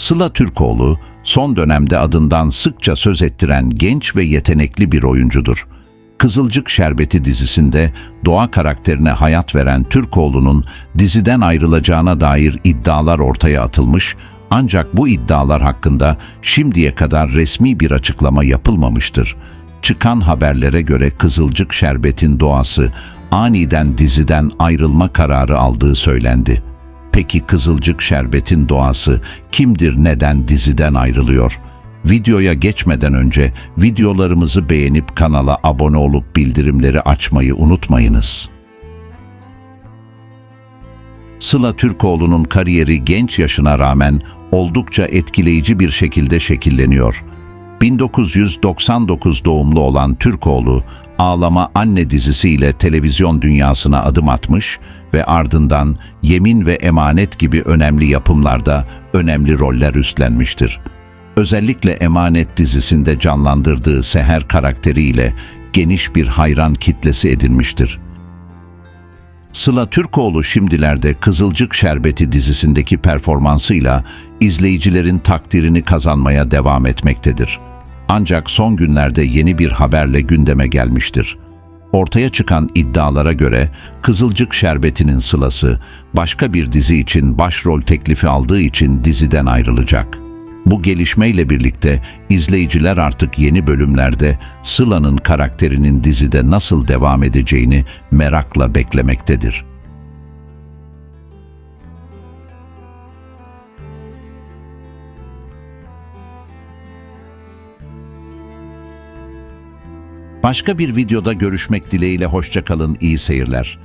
Sıla Türkoğlu, son dönemde adından sıkça söz ettiren genç ve yetenekli bir oyuncudur. Kızılcık Şerbeti dizisinde doğa karakterine hayat veren Türkoğlu'nun diziden ayrılacağına dair iddialar ortaya atılmış ancak bu iddialar hakkında şimdiye kadar resmi bir açıklama yapılmamıştır. Çıkan haberlere göre Kızılcık Şerbet'in doğası aniden diziden ayrılma kararı aldığı söylendi. Peki Kızılcık Şerbet'in doğası kimdir neden diziden ayrılıyor? Videoya geçmeden önce videolarımızı beğenip kanala abone olup bildirimleri açmayı unutmayınız. Sıla Türkoğlu'nun kariyeri genç yaşına rağmen oldukça etkileyici bir şekilde şekilleniyor. 1999 doğumlu olan Türkoğlu, Ağlama Anne dizisiyle televizyon dünyasına adım atmış ve ardından Yemin ve Emanet gibi önemli yapımlarda önemli roller üstlenmiştir. Özellikle Emanet dizisinde canlandırdığı Seher karakteriyle geniş bir hayran kitlesi edinmiştir. Sıla Türkoğlu şimdilerde Kızılcık Şerbeti dizisindeki performansıyla izleyicilerin takdirini kazanmaya devam etmektedir. Ancak son günlerde yeni bir haberle gündeme gelmiştir. Ortaya çıkan iddialara göre Kızılcık Şerbeti'nin Sıla'sı başka bir dizi için başrol teklifi aldığı için diziden ayrılacak. Bu gelişmeyle birlikte izleyiciler artık yeni bölümlerde Sıla'nın karakterinin dizide nasıl devam edeceğini merakla beklemektedir. Başka bir videoda görüşmek dileğiyle hoşçakalın, iyi seyirler.